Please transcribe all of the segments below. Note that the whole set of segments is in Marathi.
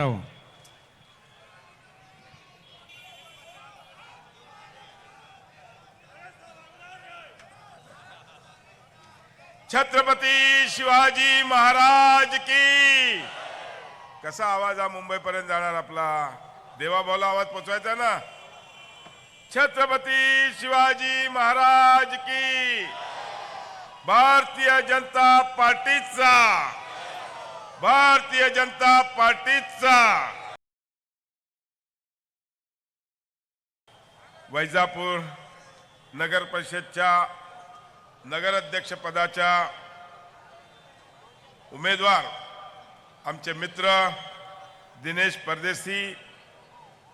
छत्रपती शिवाजी महाराज की. कसा आवाज हा मुंबईपर्यंत जाणार आपला? देवाभाऊला आवाज पोचवायचा ना? छत्रपती शिवाजी महाराज की. भारतीय जनता पार्टीचा. भारतीय जनता पार्टीचा. वैजापूर नगर परिषदच्या नगराध्यक्ष पदाच्या उमेदवार आमचे मित्र दिनेश परदेशी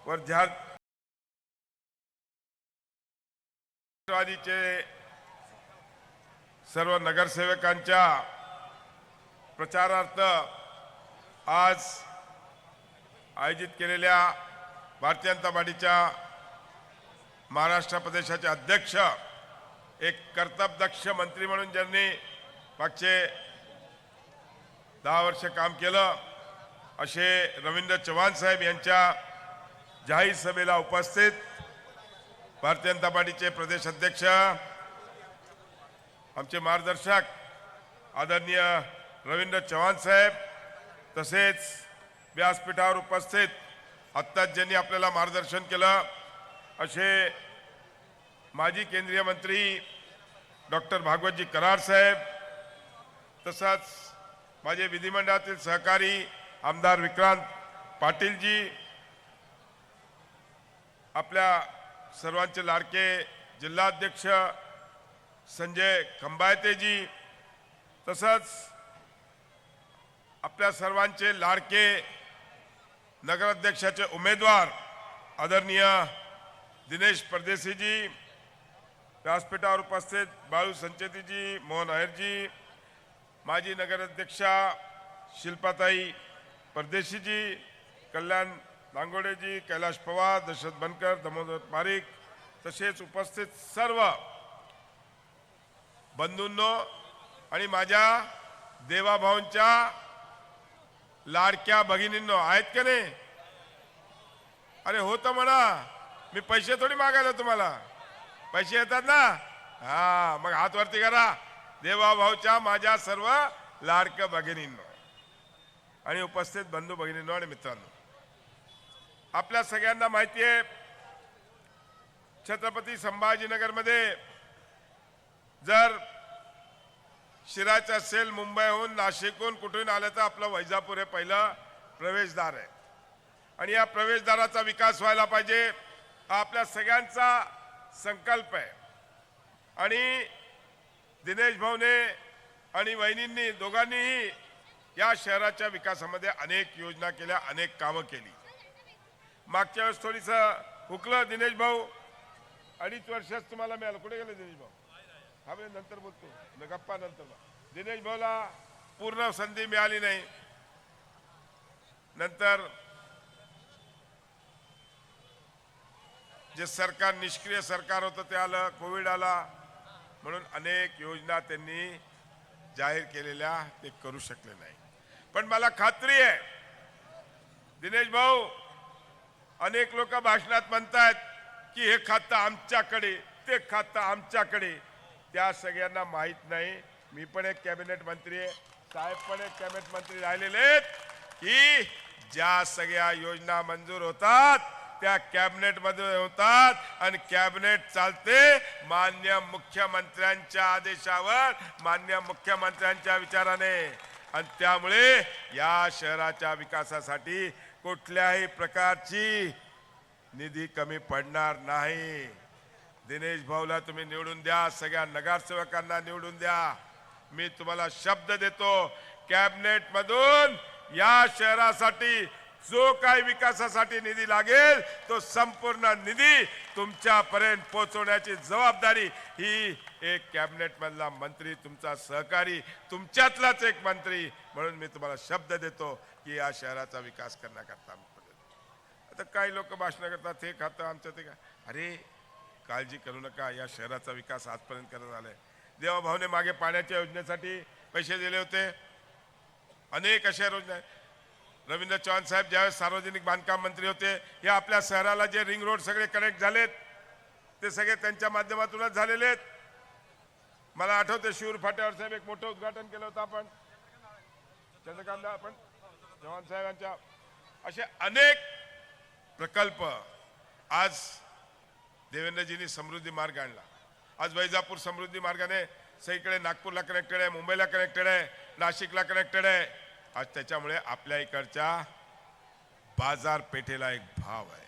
व राष्ट्रवादीचे सर्व नगरसेवकांच्या प्रचारार्थ आज आयोजित केलेल्या भारतीय जनता पार्टीच्या महाराष्ट्र प्रदेशाचे अध्यक्ष एक कर्तबदक्ष मंत्री म्हणून ज्यांनी मागचे दहा वर्ष काम केलं असे रवींद्र चव्हाण साहेब यांच्या जाहीर सभेला उपस्थित भारतीय जनता पार्टीचे प्रदेश अध्यक्ष आमचे मार्गदर्शक आदरणीय रवींद्र चव्हाण साहेब तसेच व्यासपीठावर उपस्थित आत्ताच ज्यांनी आपल्याला मार्गदर्शन केलं. असे माजी केंद्रीय मंत्री डॉक्टर भागवतजी कराड साहेब तसंच माझे विधिमंडळातील सहकारी आमदार विक्रांत पाटीलजी आपल्या सर्वांचे लाडके जिल्हाध्यक्ष संजय खंबायतेजी तसंच आपल्या सर्वांचे लाडके नगराध्यक्षाचे उमेदवार आदरणीय दिनेश परदेशीजी व्यासपीठावर उपस्थित बाळू संचेतीजी मोहन अहेरजी माजी नगराध्यक्षा शिल्पाताई परदेशीजी कल्याण नांगोडेजी कैलाश पवार दशरथ बनकर दामोदर पारिक तसेच उपस्थित सर्व बंधूंनो आणि माझ्या देवाभाऊंच्या लाडक्या भगिनींनो आहेत का नाही? अरे होतं म्हणा. मी पैसे थोडी मागायला तुम्हाला. पैसे येतात ना? हा मग हात वरती करा. देवा भाऊच्या माझ्या सर्व लाडक्या भगिनींनो. आणि उपस्थित बंधू भगिनींनो आणि मित्रांनो. आपल्या सगळ्यांना माहिती आहे छत्रपती संभाजीनगरमध्ये जर शिराच असेल मुंबईहून नाशिकहून कुठून आलं तर आपलं वैजापूर हे पहिलं प्रवेशद्वार आहे. आणि या प्रवेशद्वाराचा विकास व्हायला पाहिजे हा आपल्या सगळ्यांचा संकल्प आहे. आणि दिनेश भाऊने आणि वहिनींनी दोघांनीही या शहराच्या विकासामध्ये अनेक योजना केल्या अनेक कामं केली. मागच्या वेळेस थोडीसं हुकलं दिनेश भाऊ. अडीच वर्षच तुम्हाला मिळालं. कुठे गेलं दिनेश भाऊ? हा मी नंतर बोलतो. न गप्पा नंतर दिनेश भाऊला पूर्ण संधी मिळाली नाही. नंतर जे सरकार निष्क्रिय सरकार होतं ते आलं कोविड आला. म्हणून अनेक योजना त्यांनी जाहीर केलेल्या ते करू शकले नाही. पण मला खात्री आहे दिनेश भाऊ अनेक लोक भाषणात म्हणतायत की हे खातं आमच्याकडे ते खातं आमच्याकडे. त्या सगळ्यांना माहीत नाही. मी पण एक कॅबिनेट मंत्री आहे. साहेब पण एक कॅबिनेट मंत्री राहिलेले आहेत की ज्या सगळ्या योजना मंजूर होतात त्या कॅबिनेटमध्ये होतात आणि कॅबिनेट चालते मान्य मुख्यमंत्र्यांच्या आदेशावर मान्य मुख्यमंत्र्यांच्या विचाराने. आणि त्यामुळे या शहराच्या विकासासाठी कुठल्याही प्रकारची निधी कमी पडणार नाही. दिनेश भाऊला तुम्ही निवडून द्या सगळ्या नगरसेवकांना निवडून द्या. मी तुम्हाला शब्द देतो कॅबिनेट मधून या शहरासाठी जो काही विकासासाठी निधी लागेल तो संपूर्ण निधी तुमच्यापर्यंत पोहोचवण्याची जबाबदारी ही एक कॅबिनेट मधला मंत्री तुमचा सहकारी तुमच्यातलाच एक मंत्री म्हणून मी तुम्हाला शब्द देतो की या शहराचा विकास करण्याकरता आता काही लोक भाषण करतात हे खातं आमचं ते का अरे काळजी करू नका. या शहराचा विकास आजपर्यंत करत आला आहे देवाभाऊने मागे पाण्याच्या योजनेसाठी पैसे दिले होते. अनेक अशा योजना आहेत. रवींद्र चव्हाण साहेब ज्यावेळेस सार्वजनिक बांधकाम मंत्री होते हे आपल्या शहराला जे रिंग रोड सगळे कनेक्ट झालेत ते सगळे त्यांच्या माध्यमातूनच झालेले आहेत. मला आठवते शिवर फाट्यावर साहेब एक मोठं उद्घाटन केलं होतं आपण. चंद्रकांत आपण. चव्हाण साहेबांच्या असे अनेक प्रकल्प आज देवेंद्रजींनी समृद्धी मार्ग आणला. आज वैजापूर समृद्धी मार्गाने सगळीकडे नागपूरला कनेक्टेड आहे मुंबईला कनेक्टेड आहे नाशिकला कनेक्टेड आहे. आज त्याच्यामुळे आपल्या इकडच्या बाजारपेठेला एक भाव आहे.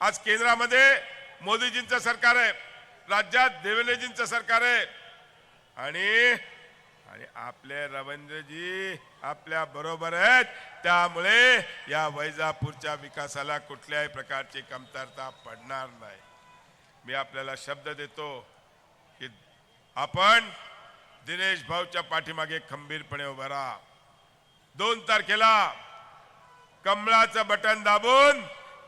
आज केंद्रामध्ये मोदीजींचं सरकार आहे राज्यात देवेंद्रजींचं सरकार आहे. आणि आणि आपले रवींद्रजी आपल्या बरोबर आहेत. त्यामुळे या वैजापूरच्या विकासाला कुठल्याही प्रकारची कमतरता पडणार नाही. मी आपल्याला शब्द देतो की आपण दिनेश भाऊच्या पाठीमागे खंबीरपणे उभा राहा. दोन तारखेला कमळाचं बटन दाबून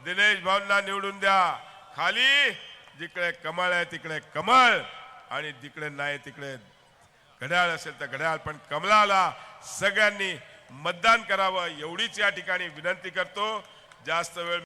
दिनेश भाऊंना निवडून द्या. खाली जिकडे कमळ आहे तिकडे कमळ आणि जिकडे नाही तिकडे घड्याळ असेल तर घड्याळ पण कमळाला सगळ्यांनी मतदान करावं एवढीच या ठिकाणी विनंती करतो. जास्त वेळ